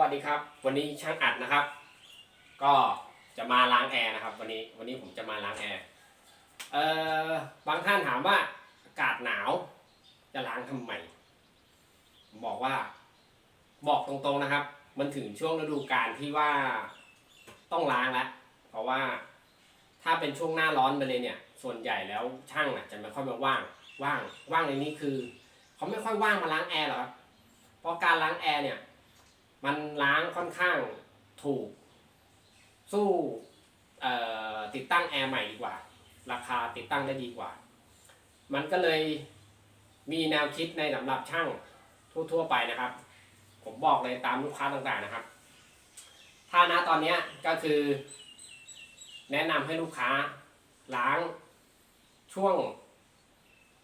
วัสดีครับ วันนี้ช่างอัดนะครับ ก็จะมาล้างแอร์นะครับ วันนี้วันนี้ผมจะมาล้างแอร์เอ่อบางท่านถามว่าอากาศหนาว จะล้างทำไมผมบอกว่า บอกตรงๆนะครับ มันถึงช่วงฤดูกาลที่ว่าต้องล้างแล้วเพราะว่าถ้าเป็นช่วงหน้าร้อนไปเลยเนี่ย ส่วนใหญ่แล้วช่างอะจะไม่ค่อยมาว่างว่างว่างในนี้คือ เขาไม่ค่อยว่างมาล้างแอร์หรอกครับเพราะการล้างแอร์เนี่ย มันล้างค่อนข้างถูก สู้ติดตั้งแอร์ใหม่ดีกว่า ราคาติดตั้งได้ดีกว่า มันก็เลยมีแนวคิดในสำหรับช่างทั่วๆไปนะครับ ผมบอกเลยตามลูกค้าต่างๆนะครับ ถ้านะตอนนี้ก็คือ แนะนำให้ลูกค้าล้างช่วง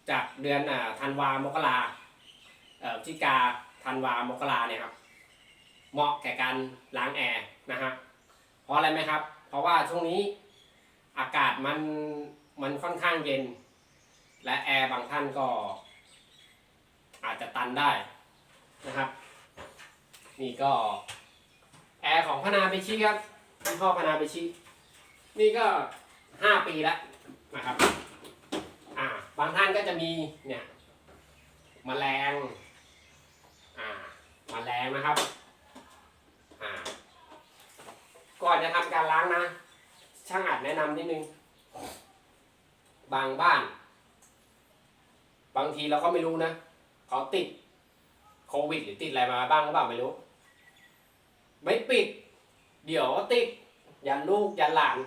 จากเดือนธันวามกราพฤศจิกาธันวามกราเนี่ยครับ เหมาะแก่การล้างแอร์นะฮะเพราะอะไรไหมครับ เพราะว่าช่วงนี้อากาศมันมันค่อนข้างเย็น และแอร์บางท่านก็อาจจะตันได้นะครับ นี่ก็แอร์ของพนาเปชิครับยี่ห้อพนาเปชินี่ก็ห้าปีแล้วนะครับอ่าบางท่านก็จะมีเนี่ยมแมลงอ่าแมลงนะครับ อ่า ก่อนจะทำการล้างนะ ช่างอัดแนะนำนิดนึง บางบ้าน บางทีเราก็ไม่รู้นะเขาติดโควิดหรือติดอะไรมาบ้างหรือเปล่าไม่รู้ ไม่ปิด เดี๋ยวติด ยันลูกยันหลาน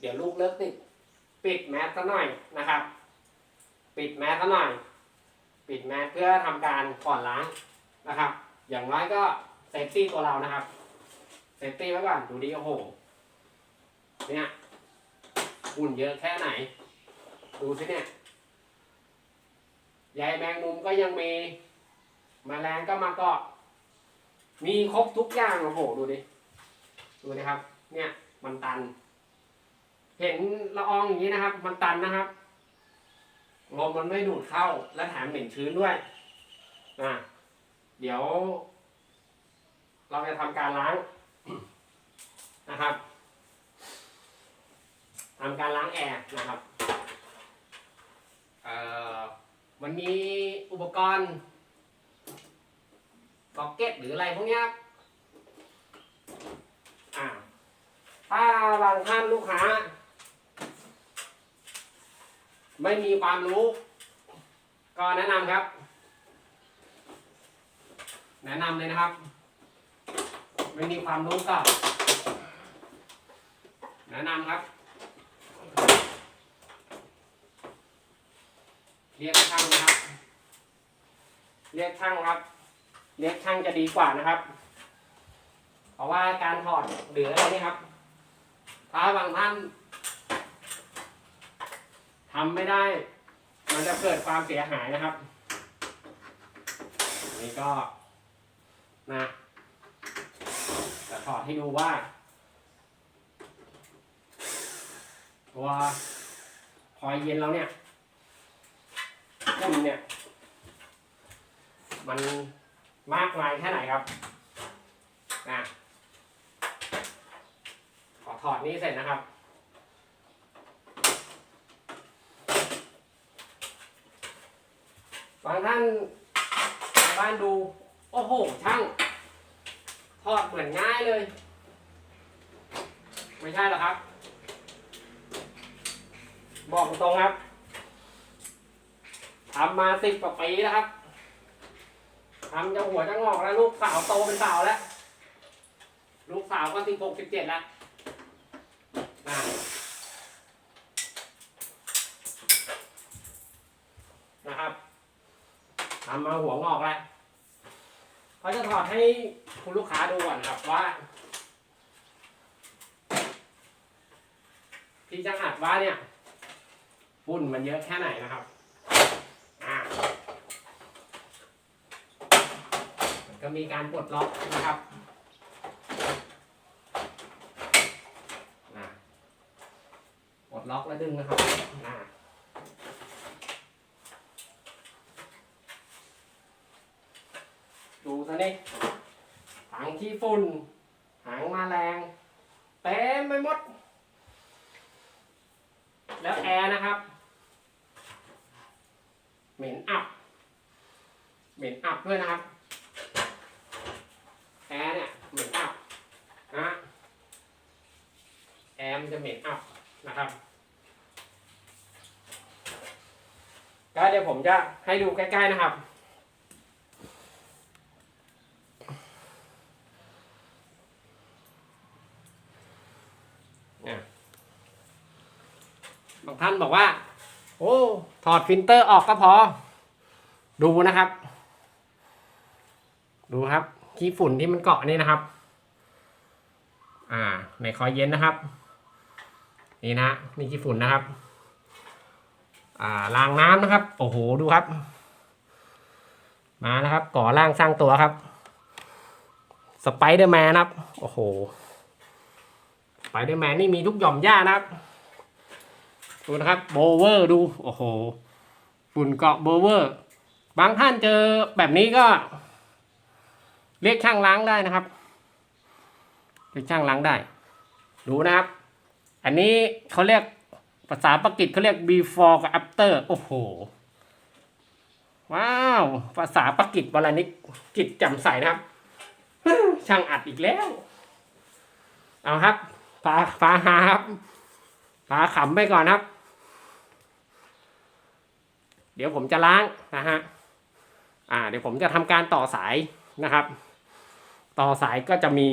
เดี๋ยวลูกเลิกติด ปิดแมสซะหน่อยนะครับ ปิดแมสซะหน่อย ปิดแมสเพื่อทำการก่อนล้างนะครับ อย่างน้อยก็เซฟตี้ตัวเรานะครับ ซฟตี้ไว้ก่อนดูดิโอ้โห เนี่ยหุ่นเยอะแค่ไหน ดูสิเนี่ยใยแมงมุมก็ยังมีมแมลงก็มาเกาะ มีครบทุกอย่างโอ้โหดูดิ ดูนะครับ เนี่ยมันตัน เห็นละอองอย่างนี้นะครับ มันตันนะครับ ลมมันไม่ดูดเข้า และแถมเหม็นชื้นด้วยอะเดี๋ยว เราจะทำการล้าง นะครับทำการล้างแอร์นะครับเอามันมีอุปกรณ์ซ็อกเก็ตหรืออะไรพวกนี้ครับถ้าบางท่านลูกค้า ไม่มีความรู้ ก็แนะนำครับ แนะนำเลยนะครับ ไม่มีความรู้ก็แนะนำครับ เรียกช่างนะครับ เรียกช่างครับ เรียกช่างจะดีกว่านะครับ เพราะว่าการถอดหรืออะไรนี่ครับ ถ้าบางท่านทำไม่ได้ มันจะเกิดความเสียหายนะครับ นี่ก็นะจะ ถอดให้ดูว่า ตัวคอยเย็นเราเนี่ยพุ่นเนี่ย มันมากมายแค่ไหนครับนะขอถอดนี้เสร็จนะครับบางท่านบ้านดู โอ้โหช่าง ทอดเหมือนง่ายเลย ไม่ใช่หรอกครับ บอกตรงๆครับทำมาสิบกว่าปีแล้วครับทำจะหัวจะงอกแล้วลูกสาวโตเป็นสาวแล้ว ลูกสาวก็สิบหกสิบเจ็ดแล้วนะครับทำมาหัวงอกแล้ว เขาจะถอดให้คุณลูกค้าดูก่อนครับว่าที่จังหัดว่าเนี่ยฝุ่นมันเยอะแค่ไหนนะครับอ่ามันก็มีการปลดล็อกนะครับอ่าปลดล็อกแล้วดึงนะครับอ่าดูซะนี่ท งขี้ ฝุ่น หางมาแมลงเต็มไปหมด แล้วแอร์นะครับ เหม็นอับ เหม็นอับด้วยนะครับ แอร์เนี่ยเหม็นอับนะแอร์มันจะเหม็นอับนะครับก็เดี๋ยวผมจะให้ดูใกล้ๆนะครับ บางท่านบอกว่า โอ้ถอดฟิลเตอร์ออกก็พอ ดูนะครับ ดูครับขี้ฝุ่นที่มันเกาะนี่นะครับ อ่าในคอยเย็นนะครับ นี่นะนี่ขี้ฝุ่นนะครับ อ่าล้างน้ำนะครับ โอ้โหดูครับ มานะครับ ก่อร่างสร้างตัวครับสไปเดอร์แมนครับ โอ้โหสไปเดอร์แมนนี่มีทุกหย่อมหญ้านะครับ ดูนะครับโบเวอร์ดู โอ้โห ฝุ่นเกาะโบเวอร์ บางท่านเจอแบบนี้ก็ เรียกช่างล้างได้นะครับ เรียกช่างล้างได้ ดูนะครับ อันนี้เขาเรียกภาษาปากีสเขาเรียก before กับ after โอ้โห ว้าว ภาษาปากีสวันนี้จิตจำใสนะครับ ช่างอัดอีกแล้ว เอาครับปลาปลาหาครับปลาขำไปก่อนครับ เดี๋ยวผมจะล้างนะฮะอ่าเดี๋ยวผมจะทำการต่อสายนะครับ ต่อสายก็จะมี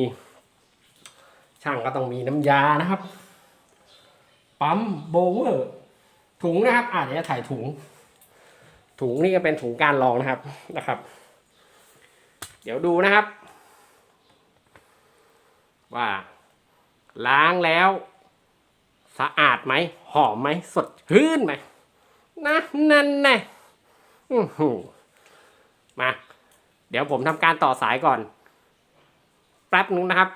ช่างก็ต้องมีน้ำยานะครับปั๊มโบเวอร์ถุงนะครับอ่าเดี๋ยวจะถ่ายถุง ถุงนี่ก็เป็นถุงการลองนะครับนะครับ เดี๋ยวดูนะครับ ว่าล้างแล้ว สะอาดไหมหอมไหมสดชื่นไหม นะนั่นแน่มา เดี๋ยวผมทำการต่อสายก่อน แป๊บนึงนะครับ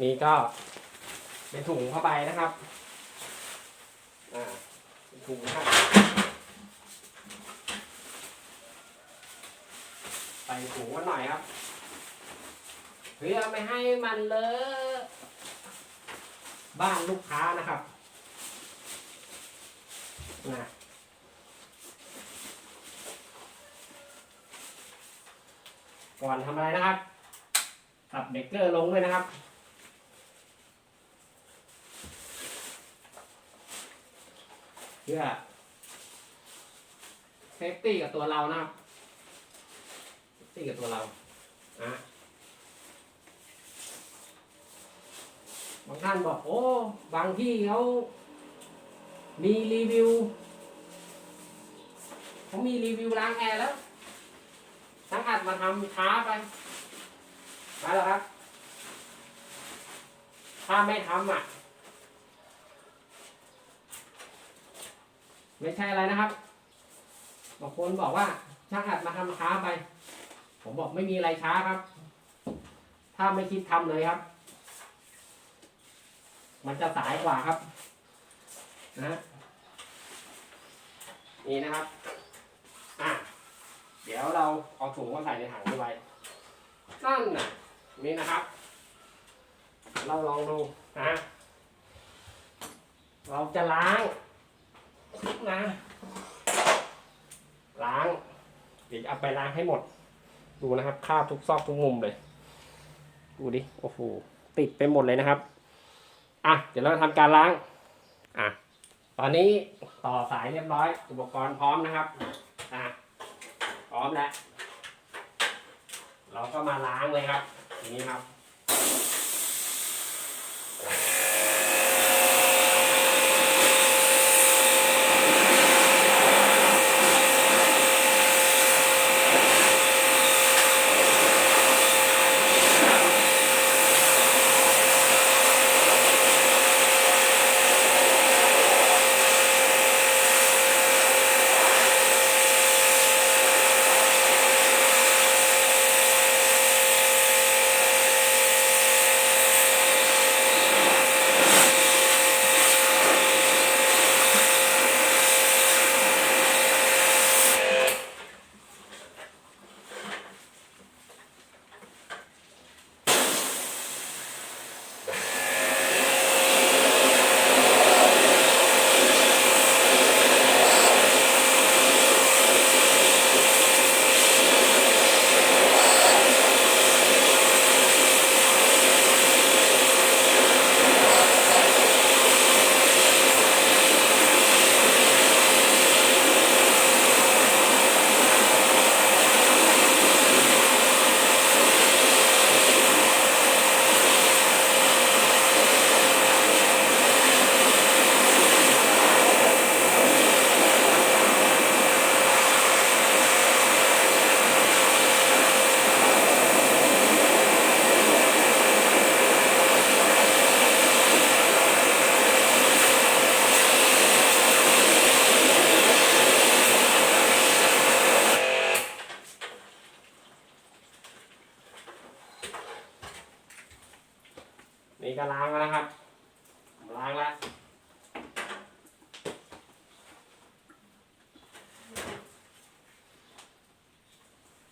นี่ก็เป็นถุงเข้าไปนะครับ อ่าเป็นถุงนะครับ ใส่ถุงกันหน่อยครับเพื่อไม่ให้มันเลอะบ้านลูกค้านะครับ นะก่อนทำอะไรนะครับตัดเบรกเกอร์ลงด้วยนะครับ เพื่อเซฟตี้กับตัวเรานะครับเซฟตี้กับตัวเราอะบางท่านบอกโอ้ บางที่เขา มีรีวิวเขามีรีวิวล้างแอร์แล้วทั้งอัดมาทำช้าไปมาแล้วครับ ถ้าไม่ทำอะ ไม่ใช่อะไรนะครับบางคนบอกว่าช่างอัดมาทำช้าไป ผมบอกไม่มีอะไรช้าครับ ถ้าไม่คิดทำเลยครับ มันจะสายกว่าครับ นะ นี่นะครับ อะ เดี๋ยวเราเอาถุงมาใส่ในถังนี้ไว้ นั่นน่ะ นี่นะครับ เราลองดูนะเราจะล้างนะ ล้าง เดี๋ยวเอาไปล้างให้หมด ดูนะครับคราบทุกซอกทุกมุมเลย ดูดิ โอ้โห ติดไปหมดเลยนะครับ อะ เดี๋ยวเราทำการล้าง อะ ตอนนี้ต่อสายเรียบร้อย อุปกรณ์พร้อมนะครับอะพร้อมแล้ว เราก็มาล้างเลยครับอย่างนี้ครับ นี่ก็ล้างแล้วนะครับ ล้างแล้ว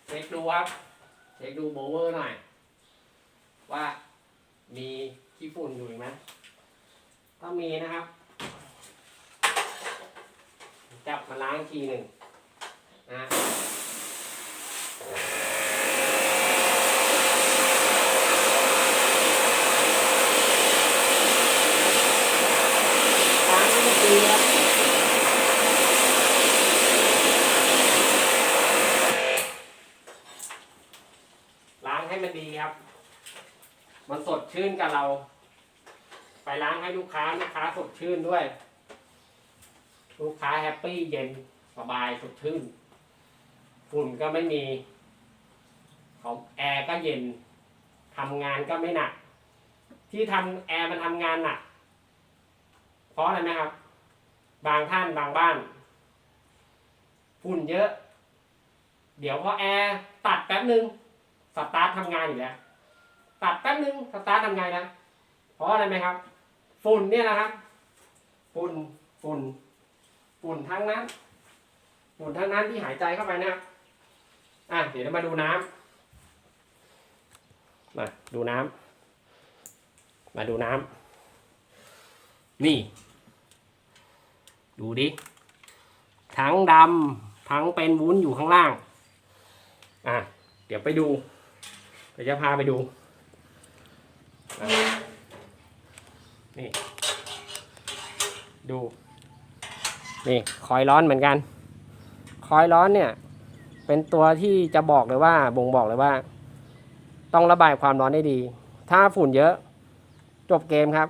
เช็คดูครับ เช็คดูโบเวอร์หน่อย ว่ามีขี้ฝุ่นอยู่ไหมถ้ามีนะครับ จับมาล้างทีหนึ่งนะฮะล้างให้มันดีครับ ล้างให้มันดีครับ มันสด ชื่นกับเรา ไปล้างให้ลูกค้าลูกค้าสดชื่นด้วย ลูกค้าแฮปปี้เย็นสบายสดชื่น ฝุ่นก็ไม่มี ของแอร์ก็เย็นทำงานก็ไม่หนัก ที่ทำแอร์มันทำงานหนักเพราะอะไรไหมครับ บางท่านบางบ้านฝุ่นเยอะ เดี๋ยวพอแอร์ตัดแป๊บนึงสตาร์ททำงานอยู่แล้ว ตัดแป๊บนึงสตาร์ททำงนะเพราะอะไรไหมครับ ฝุ่นเนี่ยนะครับ ฝุ่นฝุ่น ฝุ่นทั้งนั้นฝุ่นทั้งนั้นที่หายใจเข้าไปนะครับอะเดี๋ยวเรามาดูน้ำมาดูน้ำมาดูน้ำนี่ ดูดิทั้งดำทั้งเป็นวุ้นอยู่ข้างล่าง อะ เดี๋ยวไปดู เดี๋ยวจะพาไปดู นี่ ดู นี่คอยร้อนเหมือนกัน คอยร้อนเนี่ย เป็นตัวที่จะบอกเลยว่า บ่งบอกเลยว่า ต้องระบายความร้อนได้ดี ถ้าฝุ่นเยอะ จบเกมครับ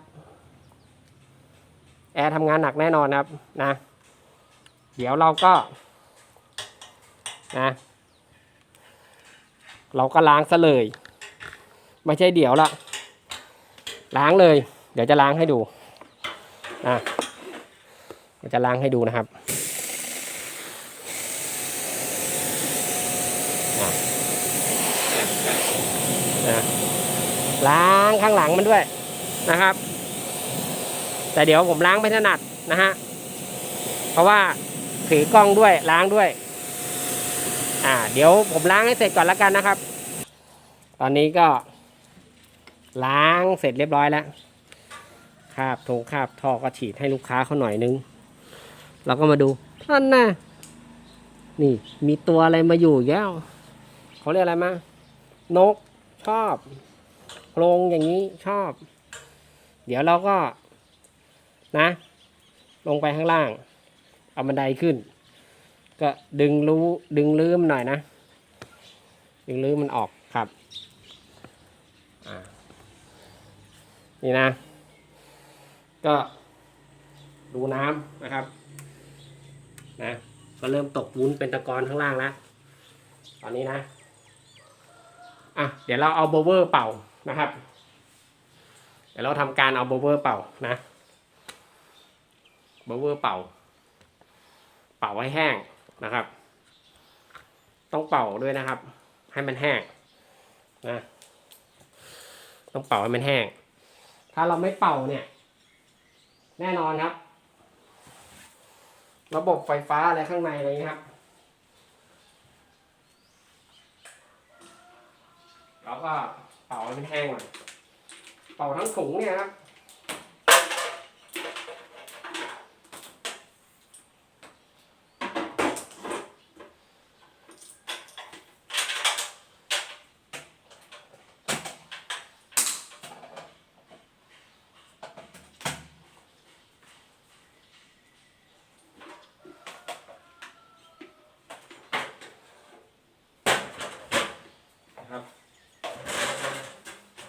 แอร์ทำงานหนักแน่นอนครับ นะ เดี๋ยวเราก็ นะ เราก็ล้างซะเลย ไม่ใช่เดี๋ยวละ ล้างเลย เดี๋ยวจะล้างให้ดูนะเดี๋ยวจะล้างให้ดูนะครับอะนะล้างข้างหลังมันด้วยนะครับ แต่เดี๋ยวผมล้างไม่ถนัดนะฮะเพราะว่าถือกล้องด้วยล้างด้วย อ่า เดี๋ยวผมล้างให้เสร็จก่อนแล้วกันนะครับ ตอนนี้ก็ ล้างเสร็จเรียบร้อยแล้วคาบทงคาบท่อก็ฉีดให้ลูกค้าเขาหน่อยนึง เราก็มาดูนั่นน่ะนี่มีตัวอะไรมาอยู่อีกแล้วเขาเรียกอะไรมานกชอบโพรงอย่างนี้ชอบ เดี๋ยวเราก็นะ ลงไปข้างล่าง เอาบันไดขึ้น ก็ดึงรู้ดึงลื้อมันหน่อยนะ ดึงลื้อมันออกครับอ่า นี่นะ ก็ดูน้ำนะครับ นะก็เริ่มตกวุ้นเป็นตะกอนข้างล่างแล้วตอนนี้นะ อะ เดี๋ยวเราเอาโบเวอร์เป่านะครับ เดี๋ยวเราทำการเอาโบเวอร์เป่านะโบเวอร์เป่า เป่าให้แห้งนะครับ ต้องเป่าด้วยนะครับ ให้มันแห้งนะ ต้องเป่าให้มันแห้ง ถ้าเราไม่เป่าเนี่ย แน่นอนครับ ระบบไฟฟ้าอะไรข้างในอะไรอย่างนี้ครับ เราก็เป่าให้มันแห้งก่อยเป่าทั้งถุงเนี่ยครับ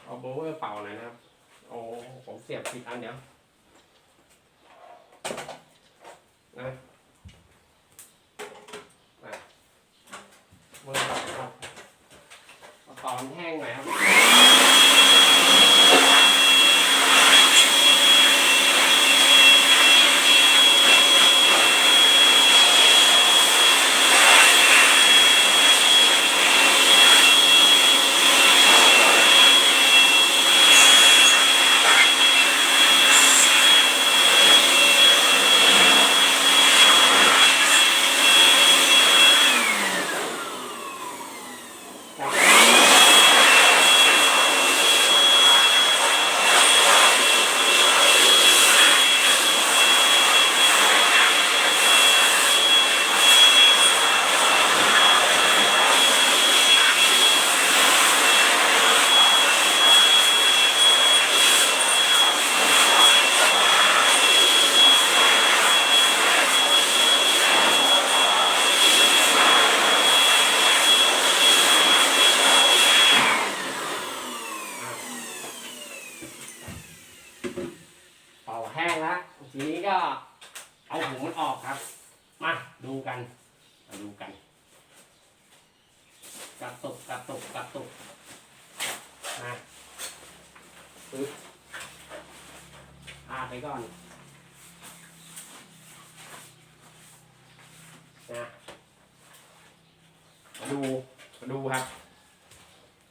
เอาโบเวอร์เป่าหน่อยนะครับ โอ้ผมเสียบผิดอันเดี๋ยว นะนะเบอร์เป่าครับเอาเป่าให้แห้งหน่อยครับ น ตุกกระตุกนะปึ๊บพาดไปก่อนนะมาดูมาดูครับ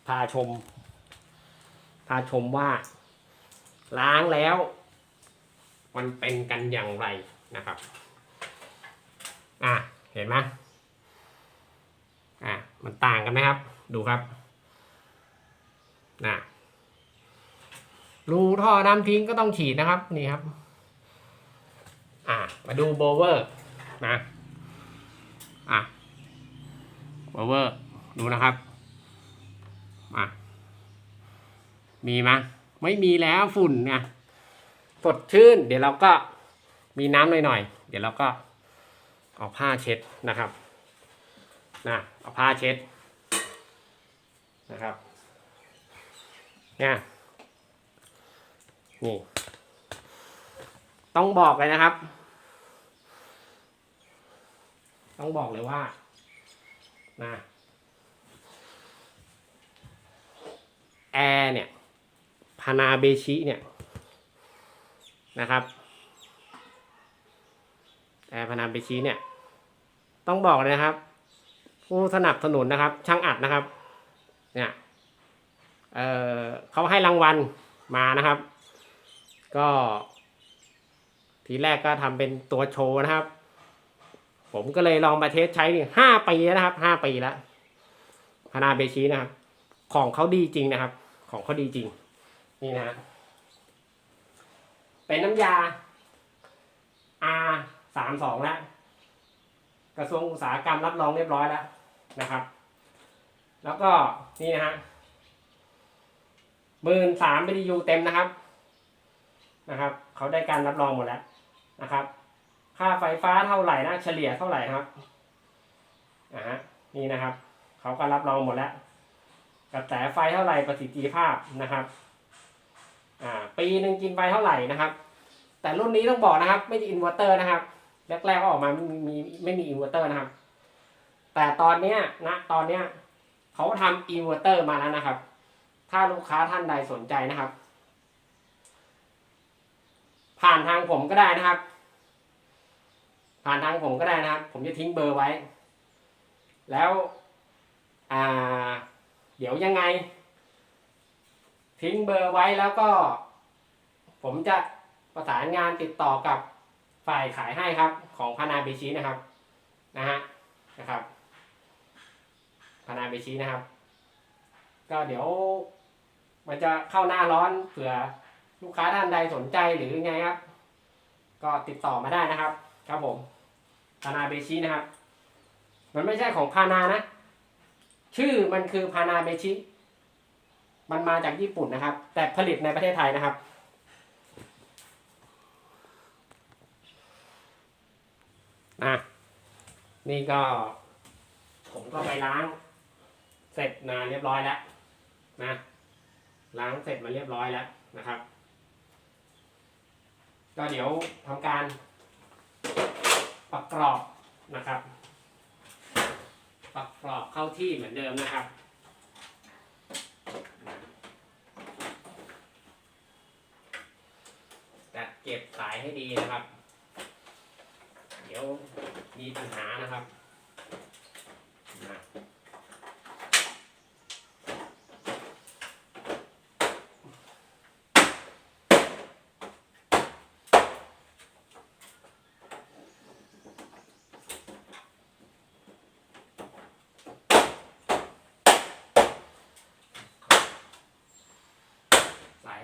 พา ชม พาชมว่า ล้างแล้ว มันเป็นกันอย่างไรนะครับ อะเห็นไหมอะมันต่างกันไหมครับ ดูครับนะรูท่อน้ำทิ้งก็ต้องฉีดนะครับ นี่ครับ อะมาดูโบเวอร์นะ อะโบเวอร์ ดูนะครับ อะมีไหมไม่มีแล้วฝุ่นไงสดชื่น เดี๋ยวเราก็มีน้ำหน่อยๆเดี๋ยวเราก็เอาผ้าเช็ดนะครับนะเอาผ้าเช็ดนะครับเนี่ยนี่ ต้องบอกเลยนะครับ ต้องบอกเลยว่านะ แอร์เนี่ยพานาเบชิเนี่ยนะครับแอร์พานาเบชิเนี่ยต้องบอกเลยนะครับ ผู้สนับสนุนนะครับ ช่างอัดนะครับเนี่ยเเขาให้รางวัลมานะครับ ก็ ทีแรกก็ทำเป็นตัวโชว์นะครับ ผมก็เลยลองมาเทสใช้นี่ห้าปีแล้วนะครับห้าปีแล้วพานาเบชินะครับ ของเขาดีจริงนะครับ ของเขาดีจริง นี่นะฮะเป็นน้ำยา R สามสองแล้ว กระทรวงอุตสาหกรรมรับรองเรียบร้อยแล้วนะครับ แล้วก็นี่นะฮะหมื่นสาม BTU เต็มนะครับนะครับเขาได้การรับรองหมดแล้วนะครับ ค่าไฟฟ้าเท่าไหร่นะเฉลี่ยเท่าไหร่ครับอ่าฮะนี่นะครับเขาก็รับรองหมดแล้ว กระแสไฟเท่าไหร่ประสิทธิภาพนะครับอ่าปีหนึ่งกินไฟเท่าไหร่นะครับ แต่รุ่นนี้ต้องบอกนะครับ ไม่มีอินเวอร์เตอร์นะครับแรกๆก็ออกมาไม่มีไม่มีอินเวอร์เตอร์นะครับ แต่ตอนเนี้ยนะตอนเนี้ยเขาทำอินเวอร์เตอร์มาแล้วนะครับ ถ้าลูกค้าท่านใดสนใจนะครับ ผ่านทางผมก็ได้นะครับ ผ่านทางผมก็ได้นะครับ ผมจะทิ้งเบอร์ไว้ แล้วอ่า เดี๋ยวยังไง ทิ้งเบอร์ไว้แล้วก็ ผมจะประสานงานติดต่อกับฝ่ายขายให้ครับ ของพานาเบชินะครับ นะฮะนะครับพานาเบชินะครับ ก็เดี๋ยว มันจะเข้าหน้าร้อนเผื่อลูกค้าท่านใดสนใจหรือไงครับ ก็ติดต่อมาได้นะครับ ครับผมพานาเบชินะครับ มันไม่ใช่ของพานานะ ชื่อมันคือพานาเบชิ มันมาจากญี่ปุ่นนะครับ แต่ผลิตในประเทศไทยนะครับ อะ นี่ก็ ผมก็ไปล้าง เสร็จนานเรียบร้อยแล้วนะ ล้างเสร็จมาเรียบร้อยแล้วนะครับ ก็เดี๋ยวทำการประกรอบนะครับ ปักกรอบเข้าที่เหมือนเดิมนะครับ จัดเก็บสายให้ดีนะครับ เดี๋ยวมีปัญหานะครับ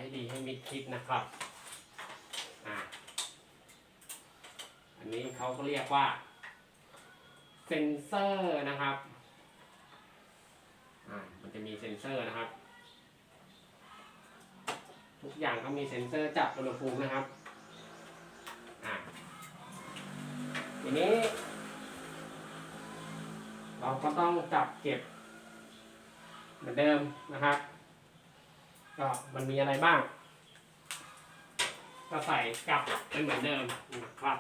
ให้ดีให้มิดชิดนะครับอ่าอันนี้เขาก็เรียกว่า เซนเซอร์นะครับอ่ามันจะมีเซนเซอร์นะครับ ทุกอย่างก็มีเซนเซอร์จับอุณหภูมินะครับอ่าทีนี้ เราก็ต้องจับเก็บเหมือนเดิมนะครับ ก็มันมีอะไรบ้าง ก็ใส่กลับเป็นเหมือนเดิมครับ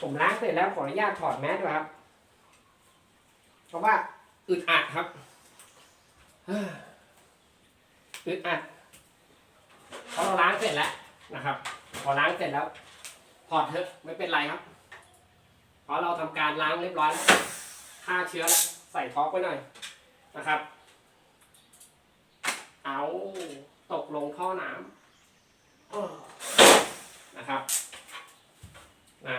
ผมล้างเสร็จแล้วขออนุญาตถอดแมสด้วยครับ เพราะว่าอึดอัดครับ ออึดอัดพอเราล้างเสร็จแล้วนะครับ พอล้างเสร็จแล้วถอดเถอะไม่เป็นไรครับเพราะเราทำการล้างเรียบร้อยแล้วฆ่าเชื้อแล้วใส่ท็อกไว้หน่อยนะครับ เอาตกลงท่อน้ำนะครับนะ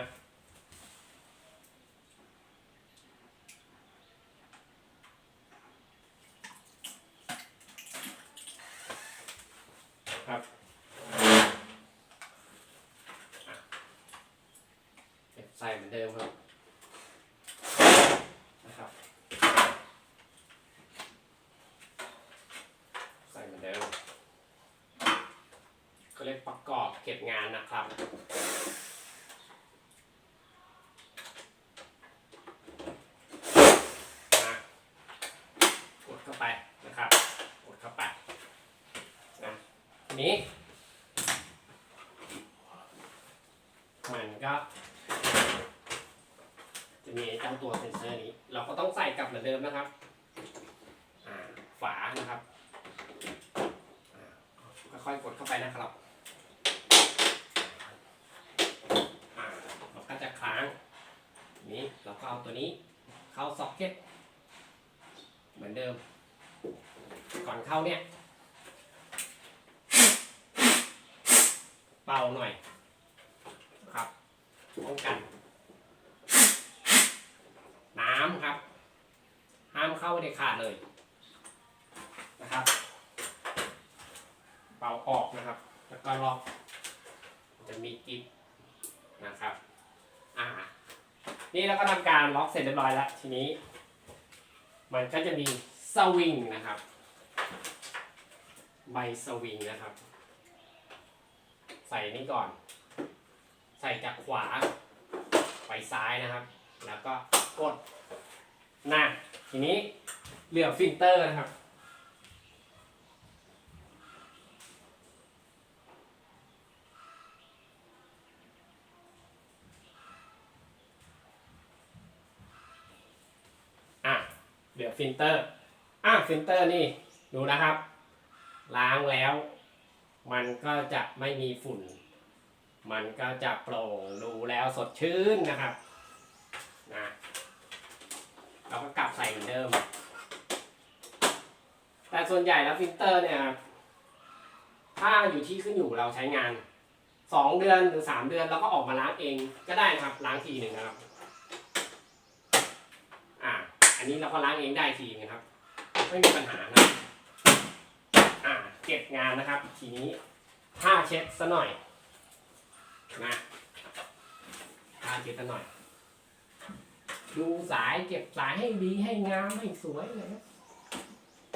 ครับอะเก็บใส่เหมือนเดิมครับนะครับ ใส่เหมือนเดิมก็เรียก ประกอบเก็บงานนะครับนะกดเข้าไปนะครับ กดเข้าไปนะนี้ก็ จะมีไอ้เจ้าตัวเซนเซอร์นี้ เราก็ต้องใส่กลับเหมือนเดิมนะครับ อ่า ฝานะครับ ค่อยๆกดเข้าไปนะครับอ่าเราก็จะค้าง นี้เราก็เอาตัวนี้เข้าซ็อกเก็ตเหมือนเดิม ก่อน เข้าเนี่ย เป่าหน่อยนะครับป้องกัน น้ำครับ ห้ามเข้าเด็ดขาดเลยนะครับ เป่าออกนะครับ แล้วก็ล็อก จะมีกิ๊บนะครับ อ่า นี่เราก็ทำการล็อกเสร็จเรียบร้อยแล้ว ทีนี้ มันก็จะมีสวิงนะครับ ใบสวิงนะครับ ใส่นี่ก่อน ใส่จากขวาไปซ้ายนะครับ แล้วก็กดหน้าทีนี้เหลือฟิลเตอร์นะครับ อะเหลือฟิลเตอร์ อะฟิลเตอร์นี่ดูนะครับ ล้างแล้ว มันก็จะไม่มีฝุ่น มันก็จะโปร่งดูแล้วสดชื่นนะครับนะเราก็กลับใส่เหมือนเดิม แต่ส่วนใหญ่แล้วฟิลเตอร์เนี่ยครับถ้าอยู่ที่ขึ้นอยู่เราใช้งานสองเดือนหรือสามเดือนเราก็ออกมาล้างเองก็ได้นะครับล้างทีหนึ่งนะครับอ่าอันนี้เราก็ล้างเองได้ทีนะครับ ไม่มีปัญหานะอ่า เก็บงานนะครับ ทีนี้ผ้าเช็ดซะหน่อยนะผ้าเช็ดซะหน่อย ดูสายเก็บสายให้ดีให้งามให้สวยเลยนะ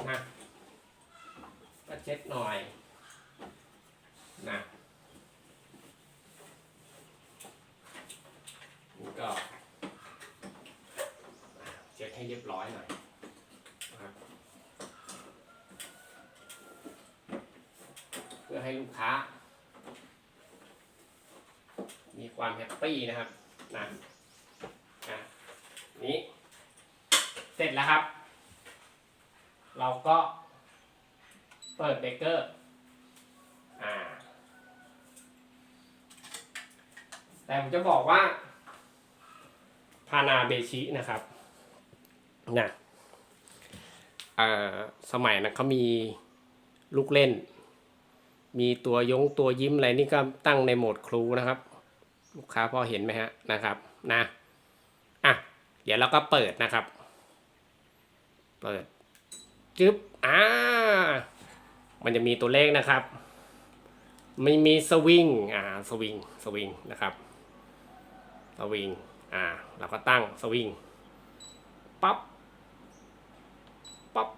นะก็เช็ดหน่อยนะก็เช็ดให้เรียบร้อยหน่อยนะครับ เพื่อ ให้ลูกค้า มีความแฮปปี้นะครับนะนะนี้ เสร็จแล้วครับ เราก็เปิดเบเกอร์อ่าแต่ผมจะบอกว่าพานาเบชินะครับนะเอ่อสมัยนั้นเขามีลูกเล่น มีตัวยงตัวยิ้มอะไรนี่ก็ตั้งในโหมดครูนะครับ ลูกค้าพอเห็นไหมฮะนะครับนะอะเดี๋ยวเราก็เปิดนะครับ เปิดจึ๊บอ่ามันจะมีตัวเลขนะครับไม่มีสวิงอ่าสวิงสวิงนะครับสวิงอ่าเราก็ตั้งสวิงปั๊บปั๊บ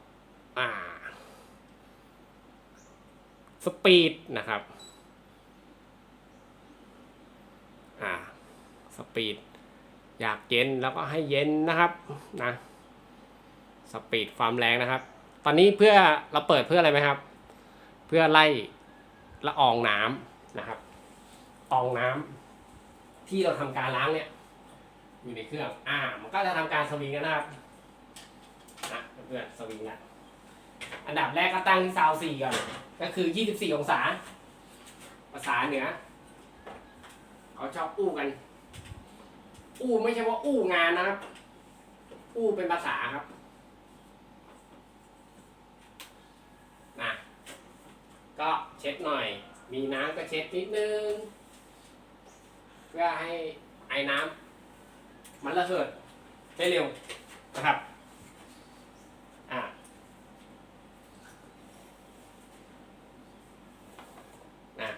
อ่า สปีดนะครับอ่าสปีดอยากเย็นแล้วก็ให้เย็นนะครับนะสปีดความแรงนะครับ ตอนนี้เพื่อเราเปิดเพื่ออะไรไหมครับ เพื่อไล่ละอองน้ำนะครับอองน้ำที่เราทำการล้างเนี่ยอยู่ในเครื่อง อ่า มันก็จะทำการสวิงกันนะครับนะเพื่อนสวิงละ อันดับแรกก็ตั้งที่ซาวสี่ก่อน ก็คือ 24 องศา ภาษาเหนือ เขาชอบอู้กัน อู้ไม่ใช่ว่าอู้งานนะครับ อู้เป็นภาษาครับนะก็เช็ดหน่อย มีน้ำก็เช็ดนิดนึง เพื่อให้ไอ้น้ำมันระเหิดได้เร็วนะครับ อ่า นะ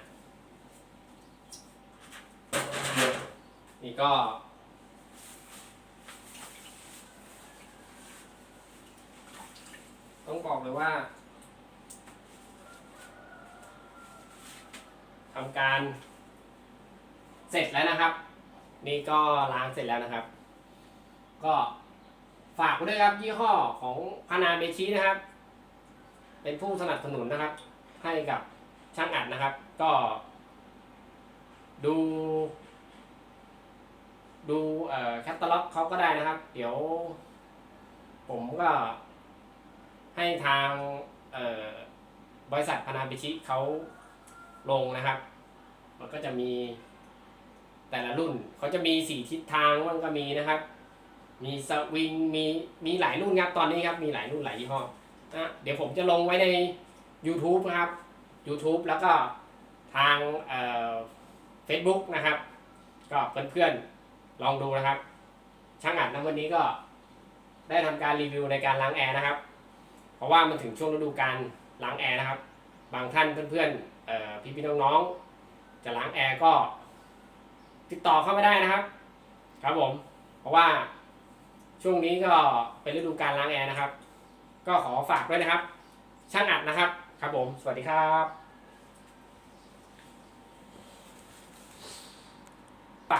นี่ ก็ ต้องบอกเลยว่าทำการ เสร็จแล้วนะครับ นี่ก็ล้างเสร็จแล้วนะครับ ก็ฝากไว้ด้วยครับยี่ห้อของพานาเบชินะครับ เป็นผู้สนับสนุนนะครับ ให้กับช่างอัดนะครับ ก็ดู ดูแคตตาล็อกเขาก็ได้นะครับ เดี๋ยว ผมก็ ให้ทางบริษัทพนาเบชิเขาลงนะครับ มันก็จะมีแต่ละรุ่นเขาจะมีสี่ทิศทางมันก็มีนะครับ มีสวิงมีมีหลายรุ่นครับตอนนี้ครับ มีหลายรุ่นหลายยี่ห้อนะเดี๋ยวผมจะลงไว้ใน YouTube นะครับ YouTube แล้วก็ทางเอ่อ Facebook นะครับ ก็เพื่อนๆ ลองดูนะครับ ช่างอัดนะวันนี้ก็ได้ทำการรีวิวในการล้างแอร์นะครับ เพราะว่ามันถึงช่วงฤดูการล้างแอร์นะครับ บางท่านเพื่อนๆเอ่พี่ๆน้องๆ จะล้างแอร์ก็ติดต่อเข้ามาได้นะครับ ครับผม เพราะว่าช่วงนี้ก็เป็นฤดูการล้างแอร์นะครับ ก็ขอฝากด้วยนะครับ ช่างอัดนะครับ ครับผม สวัสดีครับ